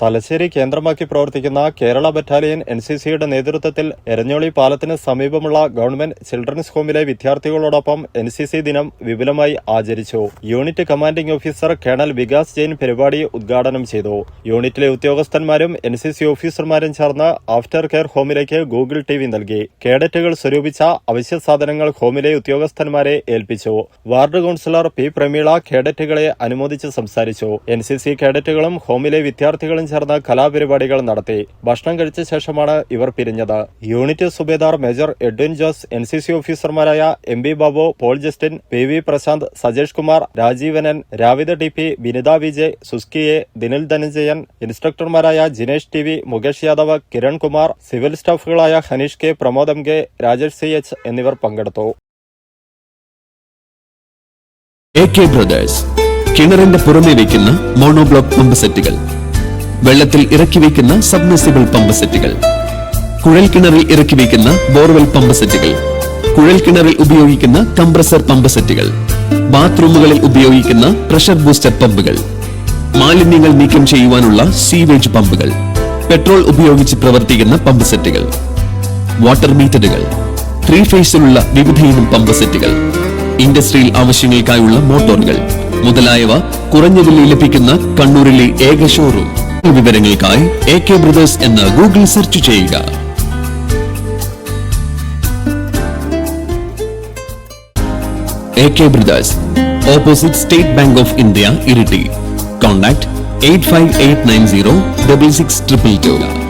തലശ്ശേരി കേന്ദ്രമാക്കി പ്രവർത്തിക്കുന്ന Kerala battalion N C സിയുടെ നേതൃത്വത്തിൽ എരഞ്ഞോളി പാലത്തിന് സമീപമുള്ള ഗവൺമെന്റ് ചിൽഡ്രൻസ് ഹോമിലെ വിദ്യാർത്ഥികളോടൊപ്പം എൻ സി സി ദിനം വിപുലമായി ആചരിച്ചു. Unit commanding officer colonel Vikas Jain പരിപാടി ഉദ്ഘാടനം ചെയ്തു. യൂണിറ്റിലെ ഉദ്യോഗസ്ഥന്മാരും എൻ സി സി ഓഫീസർമാരും ചേർന്ന് ആഫ്റ്റർ കെയർ ഹോമിലേക്ക് ഗൂഗിൾ ടി വി നൽകി. കേഡറ്റുകൾ സ്വരൂപിച്ച അവശ്യ സാധനങ്ങൾ ഹോമിലെ ഉദ്യോഗസ്ഥന്മാരെ ഏൽപ്പിച്ചു. വാർഡ് കൌൺസിലർ പി പ്രമീള കേഡറ്റുകളെ അനുമോദിച്ച് സംസാരിച്ചു. എൻ സി സി കേഡറ്റുകളും ഹോമിലെ വിദ്യാർത്ഥികളും ചേർന്ന് കലാപരിപാടികൾ നടത്തി. ഭക്ഷണം കഴിച്ച ശേഷമാണ് ഇവർ പിരിഞ്ഞത്. Unit subedar major Edwin Jose N C C ഓഫീസർമാരായ M B Babu Paul Justin P V Prashanth Sajesh Kumar Rajeevanan Ravida T P Binitha Vijay സുസ്കിയെ Dinil Dhananjayan ഇൻസ്ട്രക്ടർമാരായ Jinesh T V Mukesh Yadav Kiran Kumar civil സ്റ്റാഫുകളായ Haneesh K Pramod M K Rajesh C H എന്നിവർ പങ്കെടുത്തു. A കിണറിന്റെ പുറമെ വയ്ക്കുന്ന monoblock pump സെറ്റുകൾ. വെള്ളത്തിൽ ഇറക്കി വയ്ക്കുന്ന സബ്മെസിബിൾ pump സെറ്റുകൾ കുഴൽ കിണറിൽ ഇറക്കി വയ്ക്കുന്ന ബോർവെൽ പമ്പ് സെറ്റുകൾ കുഴൽ കിണറിൽ ഉപയോഗിക്കുന്ന കംപ്രസർ പമ്പ് സെറ്റുകൾ ബാത്റൂമുകളിൽ ഉപയോഗിക്കുന്ന പ്രഷർ ബൂസ്റ്റർ പമ്പുകൾ മാലിന്യങ്ങൾ നീക്കം ചെയ്യുവാനുള്ള സീവേജ് പമ്പുകൾ പെട്രോൾ ഉപയോഗിച്ച് പ്രവർത്തിക്കുന്ന പമ്പ് സെറ്റുകൾ വാട്ടർ മീറ്ററുകൾ ത്രീ ഫേസിലുള്ള വിവിധയിനം പമ്പ് സെറ്റുകൾ ഇൻഡസ്ട്രിയൽ ആവശ്യങ്ങൾക്കായുള്ള മോട്ടോറുകൾ മുതലായവ കുറഞ്ഞ വിലയിൽ ലഭിക്കുന്ന കണ്ണൂരിലെ ഏക ഷോറൂം വിവരങ്ങൾക്കായി എ കെ ബ്രദേഴ്സ് എന്ന് ഗൂഗിൾ സെർച്ച് ചെയ്യുക. Opposite State Bank of India Iritty contact eight five eight nine zero double six triple two